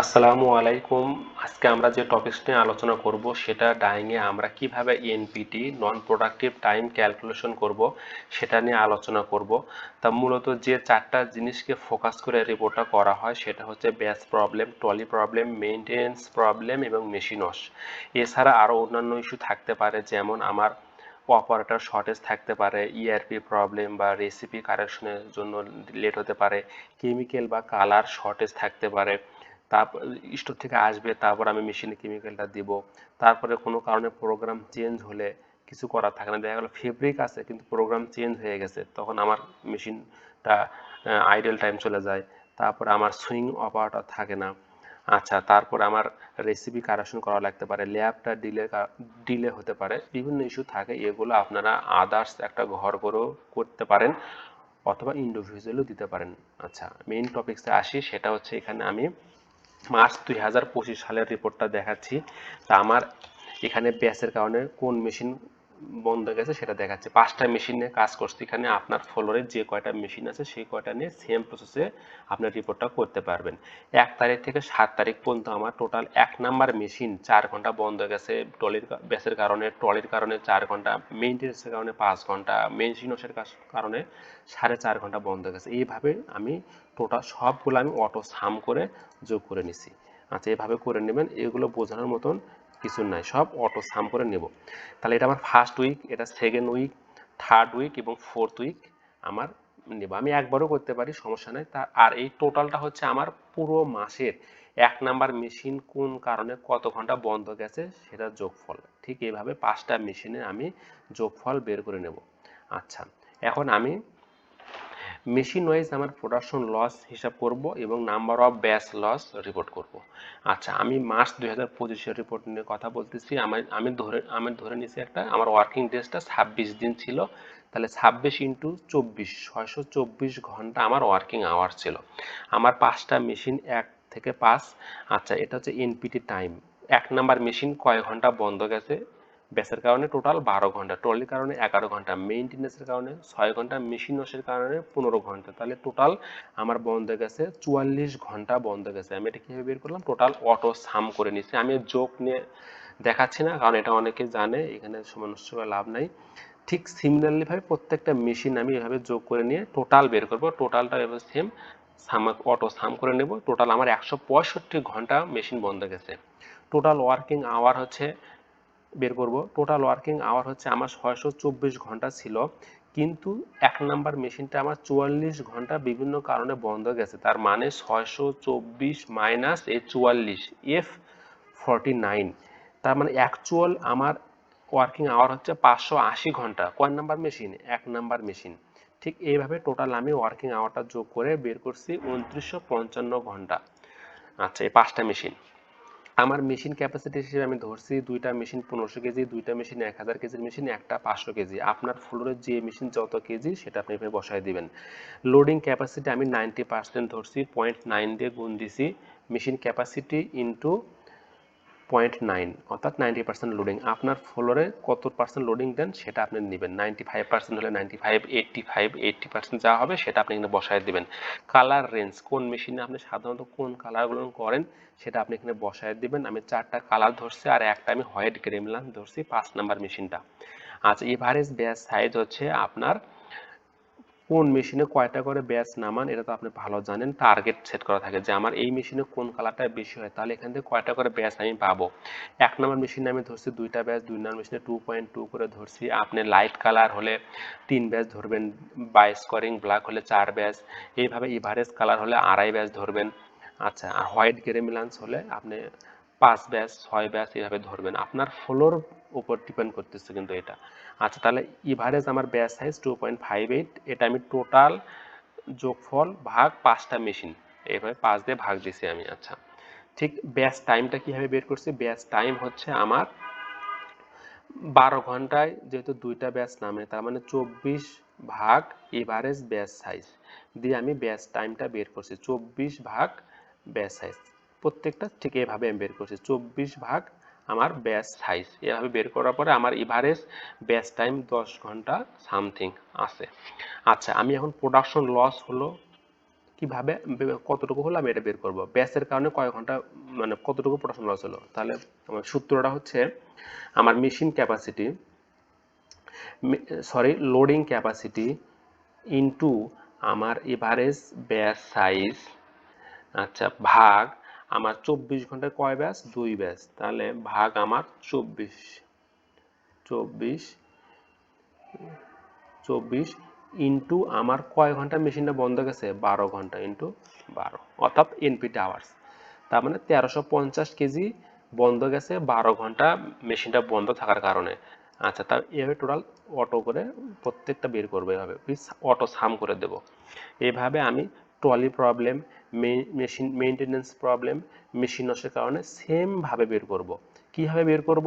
আসসালামু আলাইকুম। আজকে আমরা যে টপিকস নিয়ে আলোচনা করব, সেটা ডাইংয়ে আমরা কীভাবে NPT non productive time calculation করব, সেটা নিয়ে আলোচনা করব। তা মূলত যে চারটা জিনিসকে ফোকাস করে রিপোর্টটা করা হয়, সেটা হচ্ছে batch problem trolley problem maintenance problem এবং মেশিনস এছাড়া আরও অন্যান্য ইস্যু থাকতে পারে, যেমন আমার অপারেটর শর্টেজ থাকতে পারে ইআরপি প্রবলেম বা রেসিপি কারেকশনের জন্য লেট হতে পারে কেমিক্যাল বা কালার শর্টেজ থাকতে পারে। তারপর, স্টোর থেকে আসবে, তারপর আমি মেশিনে কেমিক্যালটা দিব। তারপরে কোনো কারণে প্রোগ্রাম চেঞ্জ হলে কিছু করার থাকে না। দেখা গেলো ফেব্রিক আছে, কিন্তু প্রোগ্রাম চেঞ্জ হয়ে গেছে, তখন আমার মেশিনটা আইডেল টাইম চলে যায়। তারপরে আমার সুইং অপারেটর থাকে না। আচ্ছা তারপর আমার রেসিপি কারেকশন করা লাগতে পারে ল্যাবটা ডিলে ডিলে হতে পারে। বিভিন্ন ইস্যু থাকে, এগুলো আপনারা আদার্স একটা ঘর করেও করতে পারেন, অথবা ইন্ডিভিজুয়ালও দিতে পারেন। আচ্ছা মেইন টপিক্সে আসি, সেটা হচ্ছে এখানে আমি মার্চ দুই হাজার পঁচিশ সালের রিপোর্টটা দেখাচ্ছি। তা আমার এখানে ব্যাসের কারণে কোন মেশিন বন্ধ হয়ে গেছে, সেটা দেখাচ্ছে। পাঁচটা মেশিন নিয়ে কাজ করছি। এখানে আপনার ফ্লোরে যে কয়টা মেশিন আছে, সেই কয়টা নিয়ে সেম প্রসেসে আপনার রিপোর্টটা করতে পারবেন। এক তারিখ থেকে সাত তারিখ পর্যন্ত আমার টোটাল এক নাম্বার মেশিন চার ঘণ্টা বন্ধ হয়ে গেছে ট্রলির ব্যাসের কারণে ট্রলির কারণে চার ঘণ্টা মেনটেন্সের কারণে পাঁচ ঘণ্টা মেশিনসের কারণে সাড়ে চার ঘণ্টা বন্ধ গেছে। এইভাবে আমি টোটাল সবগুলো আমি অটো সাম করে যোগ করে নিছি। আচ্ছা এভাবে করে নেবেন, এগুলো বোঝানোর মতন কিছু নাই, সব অটো সাম করে নেব। তাহলে এটা আমার ফার্স্ট উইক এটা সেকেন্ড উইক থার্ড উইক এবং ফোর্থ উইক আমার নেব। আমি একবারও করতে পারি, সমস্যা নাই। তা, আর এই টোটালটা হচ্ছে আমার পুরো মাসের এক নাম্বার মেশিন কোন কারণে কত ঘণ্টা বন্ধ গেছে সেটা যোগফল। ঠিক এইভাবে পাঁচটা মেশিনে আমি যোগফল বের করে নেব। আচ্ছা এখন আমি মেশিন ওয়াইজ আমার প্রোডাকশন লস হিসাব করব এবং number of batch loss report করব। আচ্ছা আমি মার্চ দুই হাজার পঁচিশের রিপোর্ট নিয়ে কথা বলতেছি। আমার আমি ধরে আমি ধরে নিছি একটা, আমার ওয়ার্কিং ডেজটা ছাব্বিশ দিন ছিল। তাহলে ছাব্বিশ ইন্টু চব্বিশ, ছয়শো চব্বিশ ঘণ্টা আমার ওয়ার্কিং আওয়ার ছিল। আমার পাঁচটা মেশিন এক থেকে পাঁচ। আচ্ছা এটা হচ্ছে এনপিটি টাইম এক নাম্বার মেশিন কয় ঘণ্টা বন্ধ গেছে? ব্যাসের কারণে টোটাল বারো ঘণ্টা, ট্রলির কারণে এগারো ঘণ্টা মেইনটেনেন্সের কারণে ছয় ঘণ্টা মেশিন ওয়াশের কারণে পনেরো ঘণ্টা। তাহলে টোটাল আমার বন্ধ গেছে চুয়াল্লিশ ঘণ্টা বন্ধ গেছে। আমি এটা কীভাবে বের করলাম? টোটাল অটো সাম করে নিচ্ছি। আমি যোগ নিয়ে দেখাচ্ছি না, কারণ এটা অনেকে জানে, এখানে সমস্য লাভ নাই। ঠিক সিমিলারলি ভাবে প্রত্যেকটা মেশিন আমি এভাবে যোগ করে নিয়ে টোটাল বের করব। টোটালটা এভাবে সেম সাম অটো সাম করে নেব। টোটাল আমার একশো পঁয়ষট্টি ঘণ্টা মেশিন বন্ধ গেছে। টোটাল ওয়ার্কিং আওয়ার হচ্ছে বের করব। টোটাল ওয়ার্কিং আওয়ার হচ্ছে আমার ছয়শো চব্বিশ ঘণ্টা ছিল। কিন্তু এক নাম্বার মেশিনটা আমার চুয়াল্লিশ ঘণ্টা বিভিন্ন কারণে বন্ধ গেছে। তার মানে ছয়শো চব্বিশ মাইনাস এ চুয়াল্লিশ এফ ফর্টি নাইন তার মানে অ্যাকচুয়াল আমার ওয়ার্কিং আওয়ার হচ্ছে পাঁচশো আশি ঘণ্টা। কয় নাম্বার মেশিন এক নাম্বার মেশিন ঠিক এইভাবে টোটাল আমি ওয়ার্কিং আওয়ারটা যোগ করে বের করছি উনত্রিশশো পঞ্চান্ন ঘণ্টা। আচ্ছা এই পাঁচটা মেশিন আমার মেশিন ক্যাপাসিটি হিসেবে আমি ধরছি দুইটা মেশিন পনেরোশো কেজি, দুইটা মেশিন এক হাজার কেজির মেশিন একটা পাঁচশো কেজি। আপনার ফ্লোরের যে মেশিন যত কেজি, সেটা আপনি এভাবে বসায় দিবেন। লোডিং ক্যাপাসিটি আমি নাইনটি পার্সেন্ট ধরছি পয়েন্ট নাইন দিয়ে গুণ দিছি। Machine capacity into point nine, অর্থাৎ নাইনটি পার্সেন্ট লোডিং আপনার ফ্লোরে কত পার্সেন্ট লোডিং দেন সেটা আপনি নেবেন। নাইনটি ফাইভ পার্সেন্ট হলে ninety five, eighty five, eighty percent যা হবে সেটা আপনি এখানে বসায় দেবেন। কালার রেঞ্জ কোন মেশিনে আপনি সাধারণত কোন কালারগুলো করেন সেটা আপনি এখানে বসায় দিবেন। আমি চারটা কালার ধরছি আর একটা আমি হোয়াইট গ্রেমলান ধরছি, পাঁচ নাম্বার মেশিনটা আচ্ছা এভারেজ ব্যাস সাইজ হচ্ছে আপনার কোন মেশিনে কয়টা করে ব্যাচ নামান, এটা তো আপনি ভালো জানেন। টার্গেট সেট করা থাকে যে আমার এই মেশিনে কোন কালারটা বেশি হয়, তাহলে এখান থেকে কয়টা করে ব্যাচ আমি পাবো। এক নম্বর মেশিনে আমি ধরছি দুইটা ব্যাচ, দুই নম্বর মেশিনে টু পয়েন্ট টু করে ধরছি। আপনি লাইট কালার হলে তিন ব্যাচ ধরবেন বাই স্কোয়ারিং ব্ল্যাক হলে চার ব্যাচ। এইভাবে ইভারেজ কালার হলে আড়াই ব্যাচ ধরবেন। আচ্ছা আর হোয়াইট গ্রেমিলান্স হলে আপনি পাঁচ ব্যাচ ছয় ব্যাচ এভাবে ধরবেন। আপনার ফ্লোর উপর ডিপেন্ড করতেছে কিন্তু এটা। আচ্ছা তাহলে ইভারেজ আমার batch size two point five eight এটা আমি টোটাল যোগফল ভাগ পাঁচটা মেশিন এইভাবে পাঁচ দিয়ে ভাগ দিছি আমি আচ্ছা। ঠিক ব্যাচ টাইমটা কীভাবে বের করছি? ব্যাচ টাইম হচ্ছে আমার বারো ঘন্টায় যেহেতু দুইটা ব্যাচ নামে, তার মানে চব্বিশ ভাগ এভারেজ ব্যাচ সাইজ দিয়ে আমি ব্যাচ টাইমটা বের করছি, চব্বিশ ভাগ ব্যাচ সাইজ প্রত্যেকটা ঠিক এভাবে আমি বের করছি। চব্বিশ ভাগ আমার ব্যাস সাইজ এভাবে বের করার পরে আমার ইভারেজ ব্যাস টাইম দশ ঘণ্টা সামথিং আছে। আচ্ছা আমি এখন প্রোডাকশন লস হলো কীভাবে? কতটুকু হলো আমি এটা বের করব। ব্যাসের কারণে কয় ঘণ্টা মানে কতটুকু প্রোডাকশন লস হলো? তাহলে আমার সূত্রটা হচ্ছে আমার machine capacity sorry loading capacity into আমার এভারেজ ব্যাস সাইজ আচ্ছা ভাগ আমার চব্বিশ ঘন্টায় কয় ব্যাস? দুই ব্যাস। তাহলে ভাগ আমার চব্বিশ। চব্বিশ চব্বিশ ইন্টু আমার কয় ঘণ্টা মেশিনটা বন্ধ গেছে? বারো ঘণ্টা ইন্টু বারো। অর্থাৎ এনপিটি আওয়ার্স তার মানে তেরোশো পঞ্চাশ কেজি বন্ধ গেছে, বারো ঘণ্টা মেশিনটা বন্ধ থাকার কারণে। আচ্ছা তার এভাবে টোটাল অটো করে প্রত্যেকটা বের করব এভাবে। অটো সাম করে দেব। এভাবে আমি trolley problem machine maintenance problem machine নষ্টের কারণে সেমভাবে বের করব। কীভাবে বের করব?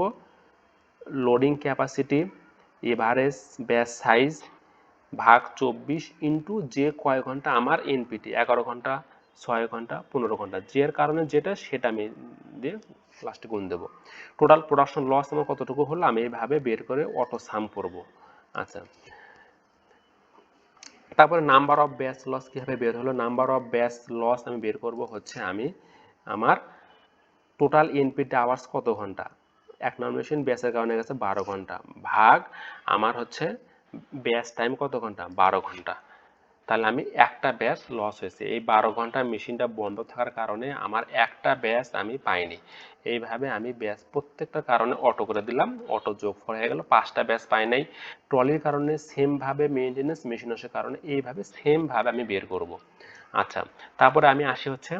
Loading capacity average batch size ভাগ চব্বিশ ইন্টু যে কয় ঘণ্টা আমার এনপিটি এগারো ঘণ্টা, ছয় ঘণ্টা, পনেরো ঘণ্টা যের কারণে যেটা সেটা আমি দিয়ে লাস্টে গুণ দেবো। টোটাল প্রোডাকশন লস আমার কতটুকু হলো? আমি এইভাবে বের করে অটো সাম করব। আচ্ছা। তারপরে নাম্বার অফ ব্যাচ লস কীভাবে বের হলো? নাম্বার অফ ব্যাচ লস আমি বের করব হচ্ছে আমি আমার টোটাল এনপিটি আওয়ার্স কত ঘণ্টা? এক মেশিন ব্যাসের কারণে গেছে বারো ঘণ্টা। ভাগ আমার হচ্ছে ব্যাচ টাইম কত ঘণ্টা? বারো ঘণ্টা। তাহলে আমি একটা ব্যাস লস হয়েছে। এই বারো ঘণ্টা মেশিনটা বন্ধ থাকার কারণে আমার একটা ব্যাস আমি পাইনি। এইভাবে আমি ব্যাস প্রত্যেকটা কারণে অটো করে দিলাম। অটো যোগ হয়ে গেল, পাঁচটা ব্যাস পাই নাই। ট্রলির কারণে সেমভাবে মেনটেন্যান্স মেশিনের কারণে এইভাবে সেমভাবে আমি বের করব। আচ্ছা তারপরে আমি আসি হচ্ছে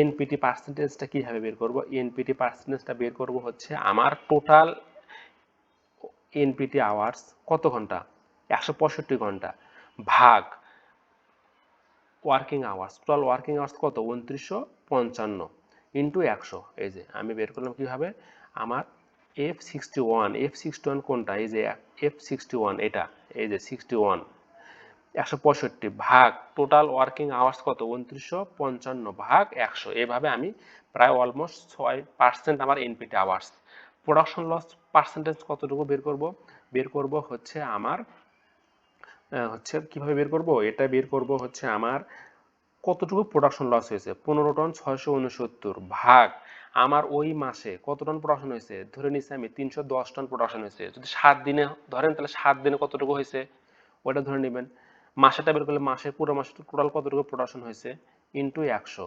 এনপিটি পার্সেন্টেজটা কীভাবে বের করব? এনপিটি পার্সেন্টেজটা বের করব হচ্ছে আমার টোটাল এনপিটি আওয়ার্স কত ঘণ্টা? একশো পঁয়ষট্টি ঘণ্টা। ভাগ working hours total working hours কত? উনত্রিশশো পঞ্চান্ন ইন্টু একশো। এই যে, আমি বের করলাম কীভাবে? আমার F sixty one F sixty one কোনটা? এই যে এফ সিক্সটি ওয়ান এটা। এই যে সিক্সটি ওয়ান একশো পঁয়ষট্টি ভাগ টোটাল ওয়ার্কিং আওয়ার্স কত? উনত্রিশশো পঞ্চান্ন ভাগ একশো। এভাবে আমি প্রায় অলমোস্ট ছয় পার্সেন্ট আমার NPT hours production loss percentage কতটুকু বের করব? বের করব হচ্ছে আমার হচ্ছে কীভাবে বের করব? এটা বের করব হচ্ছে আমার কতটুকু প্রোডাকশন লস হয়েছে? পনেরো টন ছয়শো উনসত্তর ভাগ আমার ওই মাসে কত টন প্রোডাকশন হয়েছে? ধরে নিচ্ছি আমি তিনশো দশ টন প্রোডাকশন হয়েছে। যদি সাত দিনে, ধরেন তাহলে সাত দিনে কতটুকু হয়েছে? ওটা ধরে নেবেন। মাসেটা বের করলে মাসে পুরো মাসে টোটাল কতটুকু প্রোডাকশন হয়েছে? ইন্টু একশো।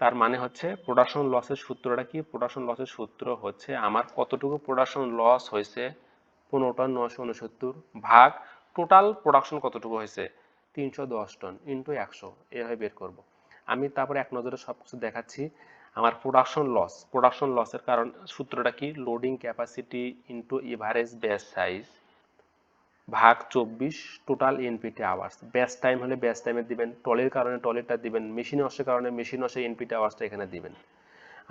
তার মানে হচ্ছে প্রোডাকশন লসের সূত্রটা কি? প্রোডাকশন লসের সূত্র হচ্ছে আমার কতটুকু প্রোডাকশন লস হয়েছে? পনেরো টন নশো উনসত্তর ভাগ টোটাল প্রোডাকশন কতটুকু হয়েছে? তিনশো দশ টন ইন্টু একশো। এভাবে বের করব। আমি তারপরে এক নজরে সব কিছু দেখাচ্ছি। আমার প্রোডাকশন লস প্রোডাকশন লসের কারণ, সূত্রটা কি? Loading capacity into average batch size ভাগ চব্বিশ total NPT hours batch time হলে ব্যাস টাইমে দিবেন। টলের কারণে টলেরটা দিবেন। মেশিন অসের কারণে মেশিন অসে এনপিটি আওয়ার্সটা এখানে দিবেন।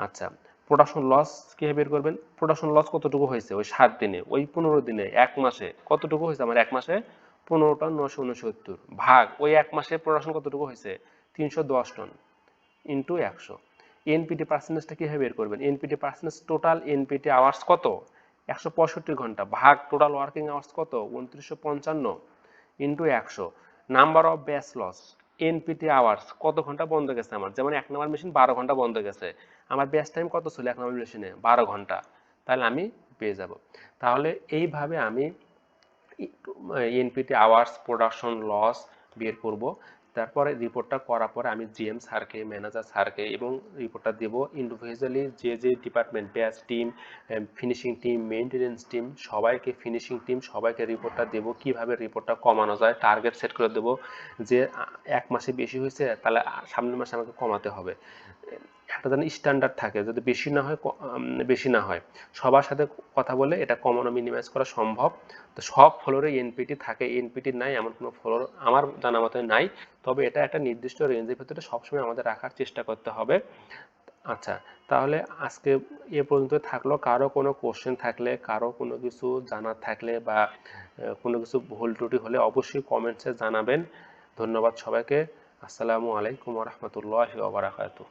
আচ্ছা প্রোডাকশন লস কীভাবে বের করবেন? প্রোডাকশন লস কতটুকু হয়েছে? ওই সাত দিনে, ওই পনেরো দিনে, এক মাসে কতটুকু হয়েছে? আমার এক মাসে পনেরো টন নশো উনসত্তর ভাগ। ওই এক মাসে প্রোডাকশন কতটুকু হয়েছে? তিনশো দশ টন ইন্টু একশো। এনপিটি পার্সেন্টেজটা কীভাবে বের করবেন? NPT percentage total NPT hours কত? একশো পঁয়ষট্টি ঘণ্টা ভাগ টোটাল ওয়ার্কিং আওয়ার্স কত? উনত্রিশশো পঞ্চান্ন ইন্টু একশো। Number of batch loss NPT hours কত ঘণ্টা বন্ধ গেছে আমার? যেমন এক নম্বর মেশিন বারো ঘণ্টা বন্ধ গেছে। আমার বেস্ট টাইম কত ছিল এক নম্বর মেশিনে বারো ঘণ্টা। তাহলে আমি পেয়ে যাব। তাহলে এইভাবে আমি এনপিটি আওয়ার্স প্রোডাকশন লস বের করব। তারপরে রিপোর্টটা করার পরে আমি জিএম স্যারকে ম্যানেজার স্যারকে এবং রিপোর্টটা দেব ইন্ডিভিজুয়ালি যে যে department batch team finishing team maintenance team সবাইকে ফিনিশিং টিম সবাইকে রিপোর্টটা দেব, কীভাবে রিপোর্টটা কমানো যায় টার্গেট সেট করে দেবো যে এক মাসে বেশি হয়েছে, তাহলে সামনের মাসে আমাকে কমাতে হবে। একটা যেন স্ট্যান্ডার্ড থাকে, যদি বেশি না হয় বেশি না হয়। সবার সাথে কথা বলে এটা কমানো মিনিমাইজ করা সম্ভব। তো সব ফ্লোরে এনপিটি থাকে এনপিটি নাই, এমন কোনো ফ্লোর আমার জানা মতে নাই। তবে এটা একটা নির্দিষ্ট রেঞ্জের ভিতরে সবসময় আমাদের রাখার চেষ্টা করতে হবে। আচ্ছা তাহলে আজকে এ পর্যন্ত থাকল। কারও কোনো কোশ্চেন থাকলে, কারও কোনো কিছু জানার থাকলে বা কোনো কিছু ভুল ত্রুটি হলে অবশ্যই কমেন্টসে জানাবেন। ধন্যবাদ সবাইকে। আসসালামু আলাইকুম রহমতুল্লাহ ওবরাকাতুহ